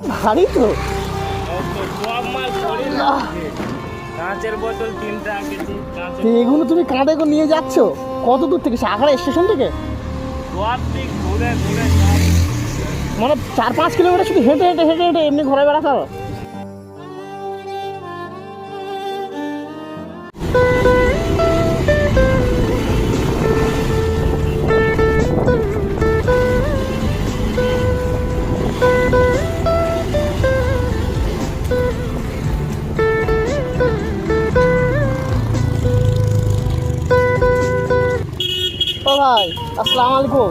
ভারী তো। কাঁচের বোতল তিনটা এগুলো তুমি কাঁধে করে নিয়ে যাচ্ছ? কত দূর থেকে? সাগরা স্টেশন থেকে? মানে চার পাঁচ কিলোমিটার শুধু হেঁটে হেঁটে হেঁটে হেঁটে এমনি ঘরে বেড়া করো আসসালামু আলাইকুম।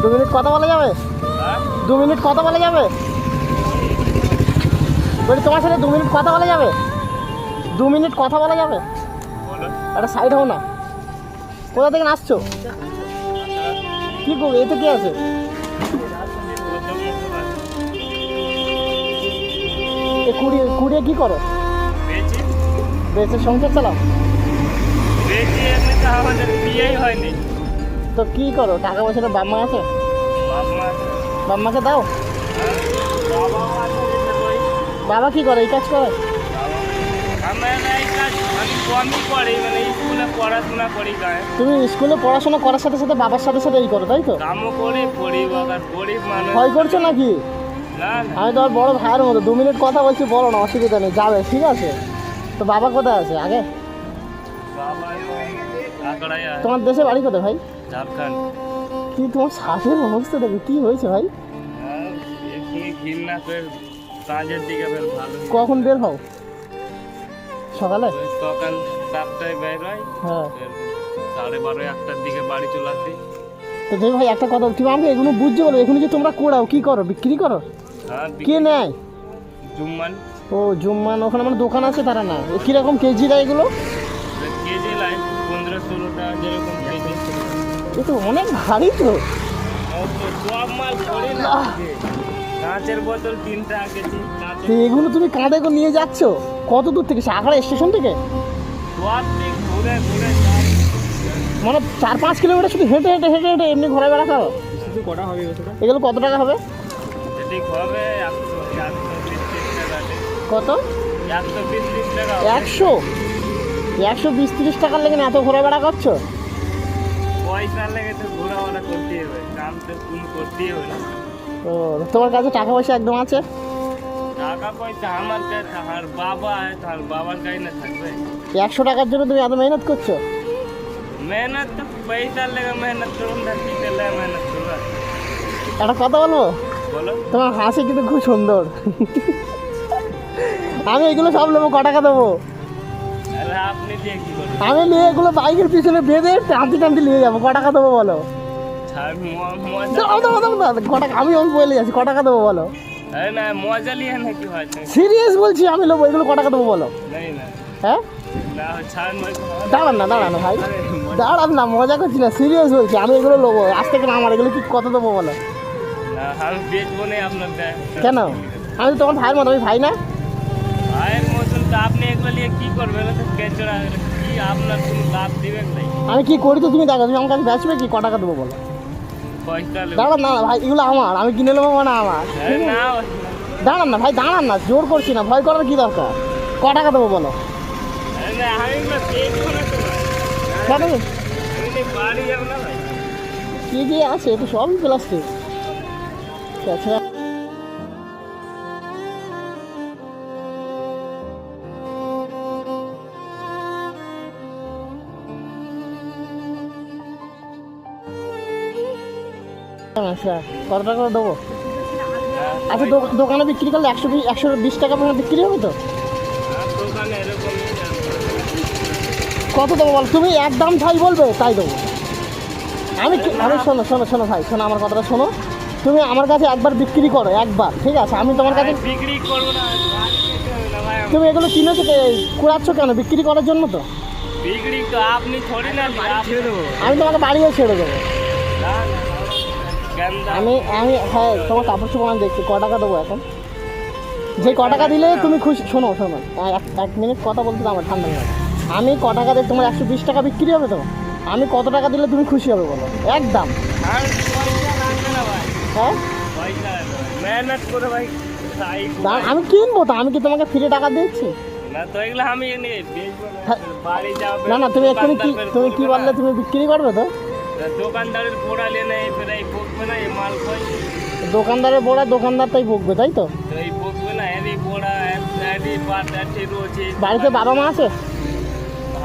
দু মিনিট কথা বলা যাবে? দু মিনিট কথা বলা যাবে? বলি, তোমার সাথে দু মিনিট কথা বলা যাবে? দু মিনিট কথা বলা যাবে? একটা সাইড হও না। কোথা থেকে আসছো কি করবে এতে কি আছে? কুড়িয়ে কুড়িয়ে কি করো? বেঁচে সংসার চালাও। হয়নি। তো কি করো? টাকা পয়সাটা বাম্মা আছে। বাম্মাকে দাও? বাবা কি করে? এই কাজ করে? তুমি স্কুলে পড়াশোনা করার সাথে সাথে বাবার সাথে সাথে এই করো, তাই তো? ভয় করছ নাকি? আমি তো আর বড় ভাইয়ের মতো। দু মিনিট কথা বলছি, বলো না, অসুবিধা নেই। যাবে, ঠিক আছে? তো বাবা কোথায় আছে? আগে? তোমার দেশে বাড়ি কোথায় ভাই? ঝাড়খণ্ড কি তোমার শ্বাসের অবস্থা দেখো কি হয়েছে ভাই? এখানে ঘৃণা ফের কাজের দিকে ফের ভালো কখন বের হও? সকালে? সকাল সাতটায় বের হয়। হ্যাঁ। সাড়ে বারো একটার দিকে বাড়ি চলে আসি। তো দেখ ভাই একটা কথা তুমি আমাকে এগুলো বুঝতে বলো এগুলো যে তোমরা কোড়াও কি করো বিক্রি করো? হ্যাঁ কে নেয়? জুম্মান। ও জুম্মান ওখানে মানে দোকান আছে তারা না কীরকম কেজি দেয় এগুলো? কেজি লাই পনেরো ষোলো টাকা যেরকম কেজি এ তো অনেক ভারী তো। আর তো সব মাল করি না কাঁচের বোতল তিনটা কেজি এগুলো তুমি কাঁধে করে নিয়ে যাচ্ছ? কত দূর থেকে? সাগরা স্টেশন থেকে? ঘুরে ঘুরে মানে চার পাঁচ কিলোমিটার শুধু হেঁটে হেঁটে হেঁটে হেঁটে এমনি ঘোরা বেড়া কটা হবে এগুলো কত টাকা হবে? কত? একশো একশো? বিশ তিরিশ টাকার লেগে এত ঘোরা বেড়া করছ? লেগে তো হবে হবে না। ও তোমার কাছে টাকা পয়সা একদম আছে? পয়সা আমার বাবার কাছে একশো টাকার জন্য তুমি এত মেহনত করছ? তো লেগে মেহনত মেহনত একটা কথা বলব বলো। তোমার হাসি কিন্তু খুব সুন্দর। আমি এগুলো সব নেব ক টাকা দেবো? আমি নিয়ে এগুলো বাইকের পিছনে বেঁধে টানতে টানতে নিয়ে যাব। ক টাকা দেবো বলো। আমি আমি বলে যাচ্ছি ক টাকা দেবো বলো। সিরিয়াস বলছি আমি নেব এগুলো ক টাকা দেবো বলো। হ্যাঁ? দাঁড়ান না দাঁড়ান ভাই। দাঁড়ান না মজা করছি না সিরিয়াস বলছি আমি এগুলো নেব। আজ থেকে না আমার এগুলো কি কত দেবো বলো। কেন? আমি তখন ভাইয়ের মতো আমি ভাই না? ভাই মতন তো আপনি এগুলো নিয়ে কি করবে? না তো কেচড়া। কি আপনার কোনো লাভ দিবে নাই? আমি কি করি তো তুমি দেখো তুমি আমার কাছে বেচবে কি? ক টাকা দেবো বলো? দাঁড়ান না ভাই এগুলো আমার। আমি কিনে নেব মানে আমার। দাঁড়ান না ভাই দাঁড়ান না জোর করছি না। ভয় করার কি দরকার? ক টাকা দেবো বলো? আরে না আমি এগুলো দেখব না তো আচ্ছা কত টাকা করে দেবো? আচ্ছা দোকানে বিক্রি করলে একশো একশো বিশ টাকা পর্যন্ত বিক্রি হবে তো। কত দেবো বল? তুমি এক দাম ছাই বলবে তাই দেবো। আমি আমি শোনো শোনো শোনো ভাই শোনো আমার কথাটা শোনো। তুমি আমার কাছে একবার বিক্রি করো একবার ঠিক আছে? আমি তোমার কাছে বিক্রি করব না। তুমি এগুলো কিনেছো কুড়াচ্ছ কেন? বিক্রি করার জন্য তো? বিক্রি তো আপনি থোড়ি না আমি তোমাকে বাড়িও ছেড়ে দেবো। আমি আমি হ্যাঁ তোমার কাপড় চোপড় দেখছি। ক টাকা দেবো এখন? যে ক টাকা দিলে তুমি খুশি শোনো শোনো এক মিনিট কথা বলতে আমার ঠান্ডা লাগে আমি ক টাকা দিয়ে তোমার একশো বিশ টাকা বিক্রি হবে তো? আমি কত টাকা দিলে তুমি খুশি হবে বলো? একদম হ্যাঁ? আমি কিনবো তো আমি কি তোমাকে ফ্রি টাকা দিচ্ছি? না না। হ্যাঁ। না না তুমি এক্ষুনি কি তুমি কি বললে তুমি বিক্রি করবে তো? দোকানদারের পোড়া লেনে এবার বকবে না এই মাল কই? দোকানদারের বড়া দোকানদার তাই বকবে তাই তো? এই বকবে না এরই পোড়া এরই পাট এরই রয়েছে বাড়িতে বাবা মা আছে?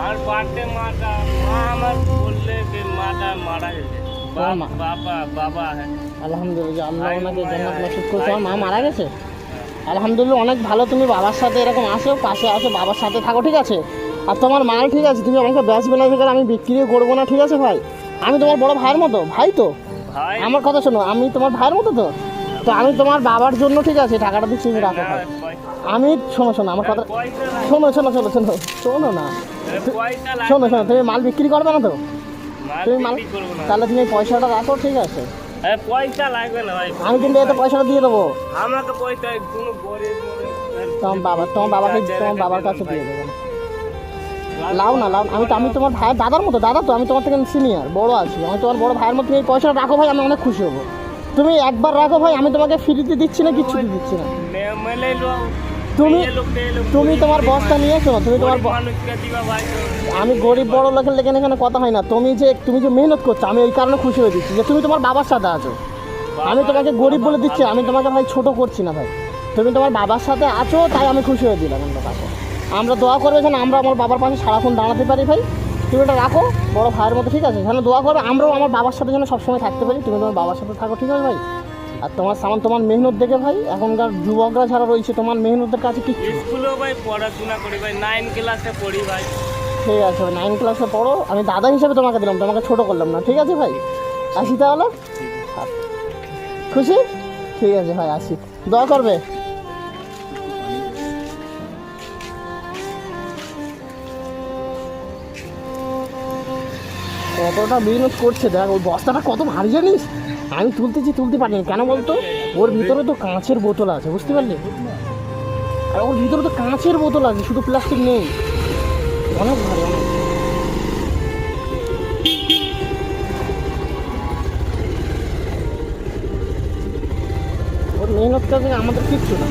আর পাটে মাটা মা আমার বললে যে মাটা মারা গেছে? বাবা বাবা হ্যাঁ। আলহামদুলিল্লাহ আল্লাহ আই ওনাকে মায়া, জান্নাত নসিব করেছে। মা মারা গেছে? আলহামদুলিল্লাহ অনেক ভালো তুমি বাবার সাথে এরকম আসো পাশে আসো বাবার সাথে থাকো ঠিক আছে? আর তোমার মাল ঠিক আছে? তুমি আমাকে ব্যাস বেলা থেকে আমি বিক্রিও করব না ঠিক আছে ভাই? আমি তোমার বড় ভাইয়ের মতো ভাই তো? আমার কথা শোনো আমি তোমার ভাইয়ের মতো তো? তো আমি তোমার বাবার জন্য ঠিক আছে টাকাটা দিচ্ছি তুমি রাখো ভাই। আমি শোনো শোনো আমার কথা শোনো শোনো শোনো শোনো শোনো না। শোনো শোনো তুমি মাল বিক্রি করবে না তো? তুমি মাল। তাহলে তুমি পয়সাটা রাখো ঠিক আছে? পয়সা লাগবে না ভাই। আমি কিন্তু এতে পয়সাটা দিয়ে দেবো। আমাকে পয়সা কোনো তোমার বাবা তোমার বাবাকে তোমার বাবার কাছে দিয়ে ভাই। লাও না, লাও আমি তো আমি তোমার ভাই দাদার মতো, দাদা তো, আমি তোমার থেকে সিনিয়র বড় আছি। আমি তোমার বড় ভাইয়ের মতো এই পয়সাটা রাখো ভাই, আমি অনেক খুশি হব। তুমি একবার রাখো ভাই, আমি তোমাকে ফ্রিতে দিচ্ছি না কিচ্ছু দিচ্ছি না। তুমি তুমি তোমার বস্তা নিয়ে তুমি তোমার। আমি গরিব বড় লোকের লেগে এখানে কথা হয় না। তুমি যে তুমি যে মেহনত করছ, আমি এই কারণে খুশি হয়ে দিচ্ছি যে তুমি তোমার বাবার সাথে আছো। আমি তোমাকে গরিব বলে দিচ্ছি, আমি তোমাকে ভাই ছোট করছি না ভাই। তুমি তোমার বাবার সাথে আছো, তাই আমি খুশি হয়ে দিলাম আমরা দোয়া করবে যেন আমরা আমার বাবার পাশে সারাক্ষণ দাঁড়াতে পারি ভাই। তুমি এটা রাখো বড় ভাইয়ের মতো ঠিক আছে? যেন দোয়া করবে আমরাও আমার বাবার সাথে যেন সবসময় থাকতে পারি। তুমি তোমার বাবার সাথে থাকো ঠিক আছে ভাই? আর তোমার সামান তোমার মেহনত দেখে ভাই এখনকার যুবকরা যারা রয়েছে তোমার মেহনতের কাছে কি স্কুলেও ভাই পড়াশোনা করি ভাই নাইন ক্লাসে পড়ি ভাই। ঠিক আছে ভাই নাইন ক্লাসে পড়ো। আমি দাদা হিসেবে তোমাকে দিলাম তোমাকে ছোট করলাম না ঠিক আছে ভাই? আসি তাহলে। খুশি? ঠিক আছে ভাই আসি। দোয়া করবে? কতটা মেহনত করছে? দেখ, ওই বস্তাটা কত ভারী জানিস? আমি তুলতেছি, তুলতে পারিনি। কেন বলতো? ওর ভিতরে তো কাঁচের বোতল আছে, বুঝতে পারলি? আর ওর ভিতরে তো কাঁচের বোতল আছে, শুধু প্লাস্টিক নেই। অনেক ভারী, অনেক ওর মেহনত কাজে আমাদের কিচ্ছু না।